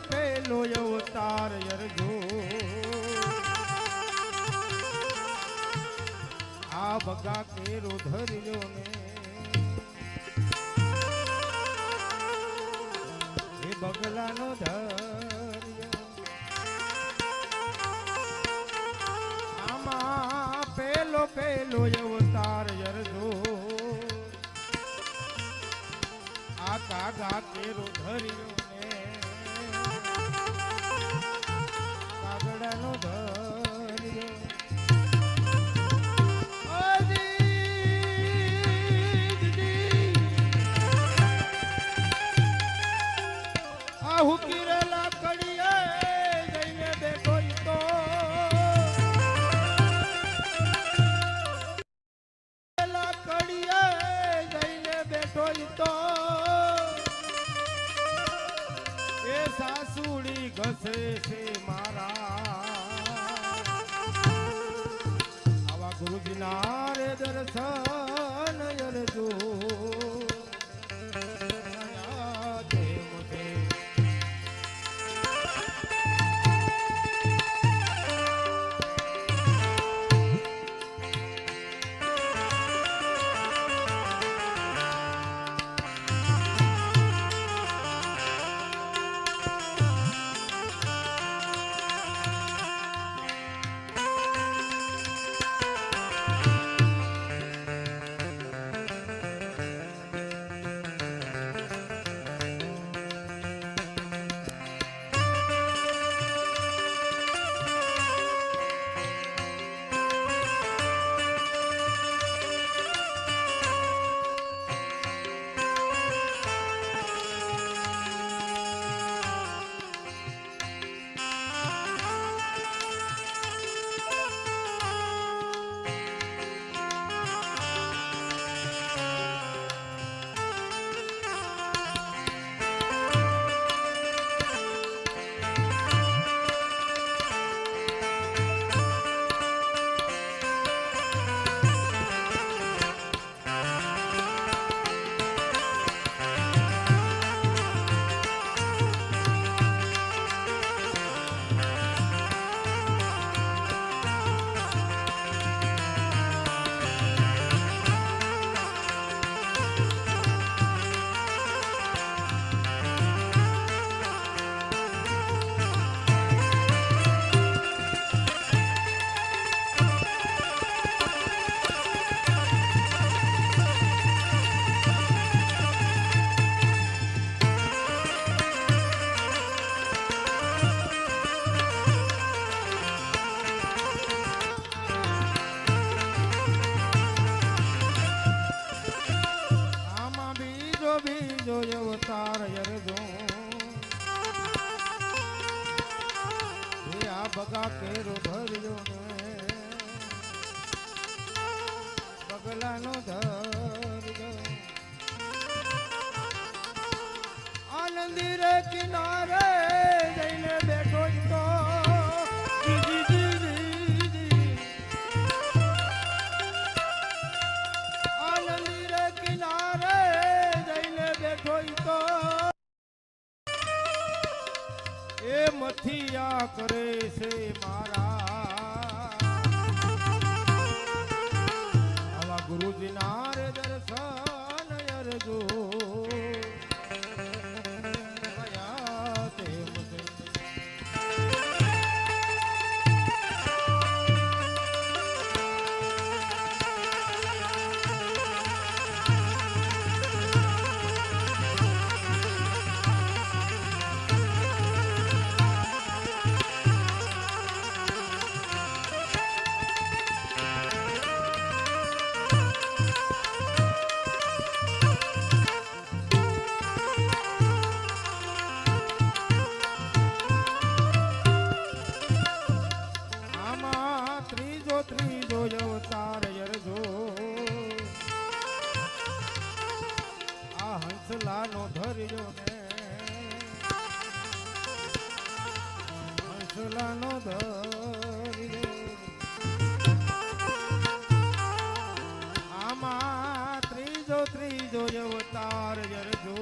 પેલો અવતાર યરજો આ બગા કેરો ધર્યો ને. એ બગલાનો ધર્યો. આમાં પેલો પેલો અવતાર યરજો આ કાગા કેરો ધર્યો ને. કાગડાનો ધર્યો બીજો અવતાર યરજો આ બગા કેરો ભર્યો ને. બગલાનો ધર્યો આનંદી રે કિનારે મથિયા કરે છે મારા. જ અવતાર જરજો.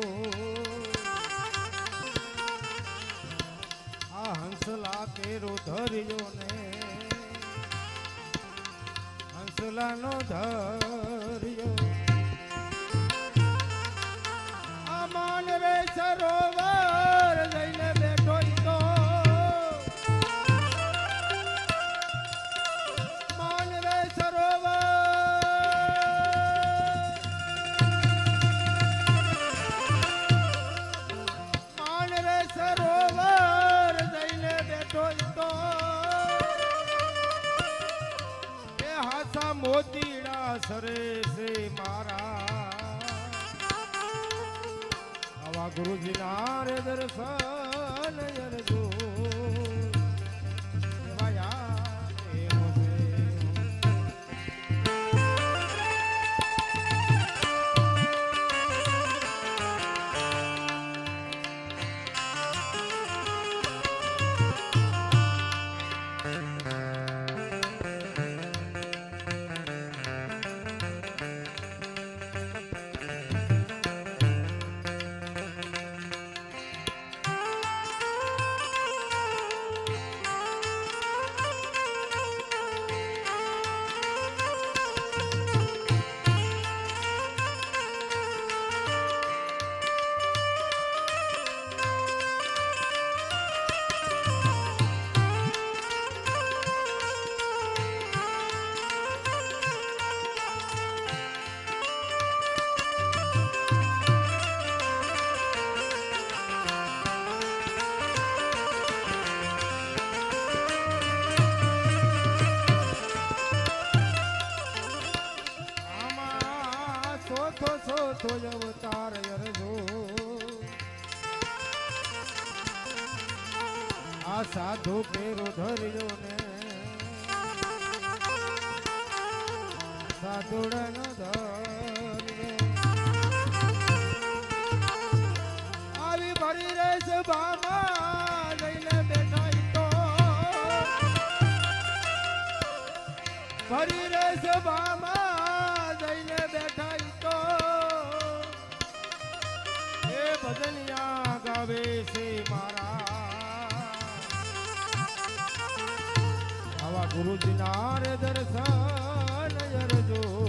આ હંસલા કેરો ધર્યો ને. હંસલાનો ધરજો. મોતીડા સરે છે મારા. આવા ગુરુજીના રે દર્શન અરજો સાધુ પેરો ધર્યો ને. સાધુડનો ધર્યો. આવી ભરી રે સભામાં લઈને બેઠા તો. ફરી ગુરુજીના રે દર્શન અરજો